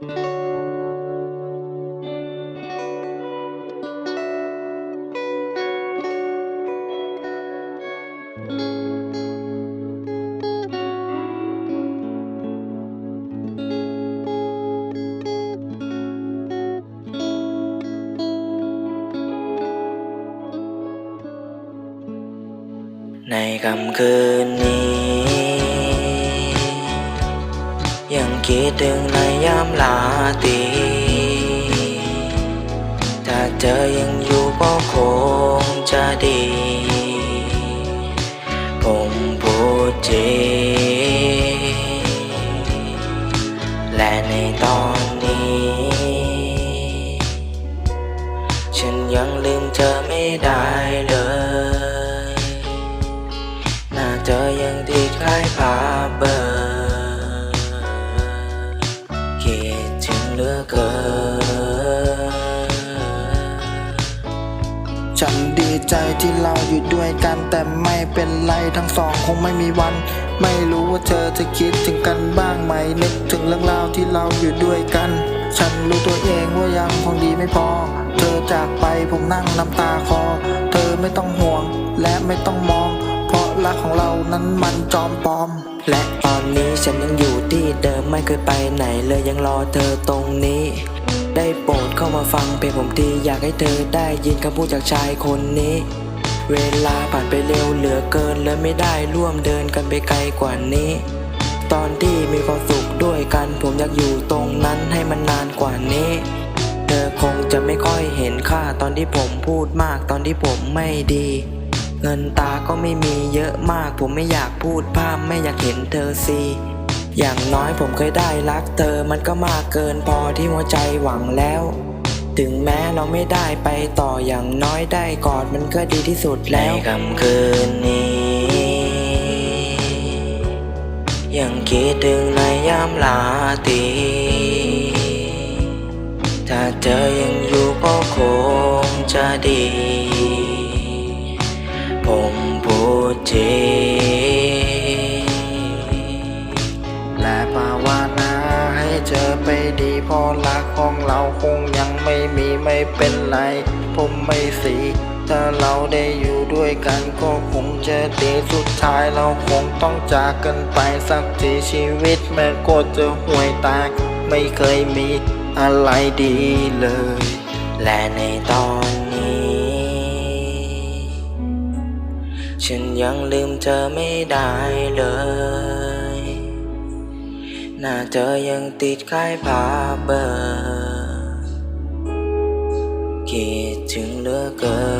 ในค่ำ คิดถึงในยามลาตีถ้าเธอยังอยู่ก็คงจะดี ผมพูดจริงและในตอนนี้ ฉันยังลืมเธอไม่ได้เลย หน้าเธอยังติดคล้าย ใจที่เราอยู่ด้วยกันแต่ไม่เป็นไรทั้งสองคงไม่มีวัน ไม่รู้ว่าเธอจะคิดถึงกันบ้างไหมนึกถึงเรื่องราวที่เราอยู่ด้วยกัน ฉันรู้ตัวเองว่ายังคงดีไม่พอ เธอจากไปผมนั่งน้ำตาคอ เธอไม่ต้องห่วงและไม่ต้องมอง เพราะรักของเรานั้นมันจอมปลอม และตอนนี้ฉันยังอยู่ที่เดิมไม่เคยไปไหนเลยยังรอเธอตรงนี้ ได้โปรดเข้ามาฟังเพลงผมทีอยากให้เธอได้ยินคำพูดจากชายคนนี้ เวลาผ่านไปเร็วเหลือเกินเลยไม่ได้ร่วมเดินกันไปไกลกว่านี้ ตอนที่มีความสุขด้วยกันผมอยากอยู่ตรงนั้นให้มันนานกว่านี้ เธอคงจะไม่ค่อยเห็นค่าตอนที่ผมพูดมากตอนที่ผมไม่ดี เงินตาก็ไม่มีเยอะมาก ผมไม่อยากพูดภาพไม่อยากเห็นเธอสิ อย่างน้อยผมเคยได้รักเธอมันก็มากเกินพอที่หัวใจหวังแล้ว ถึงแม้เราไม่ได้ไปต่ออย่างน้อยได้กอดมันก็ดีที่สุดแล้วในค่ำคืนนี้ ยังคิดถึงในยามลาตรีถ้าเธอยังอยู่ก็คงจะดี ผมพูดจริง พอรักของเราคงยังไม่มีไม่เป็นไร ผมไม่สี ถ้าเราได้อยู่ด้วยกันก็คงจะดีสุดท้ายเราคงต้องจากกันไปสักทีชีวิตแม้ก็จะห่วยตายไม่เคยมีอะไรดีเลย และในตอนนี้ ฉันยังลืมเธอไม่ได้เลย เธอยังติดคายผาเบอร์คิดถึงเหลือเกิน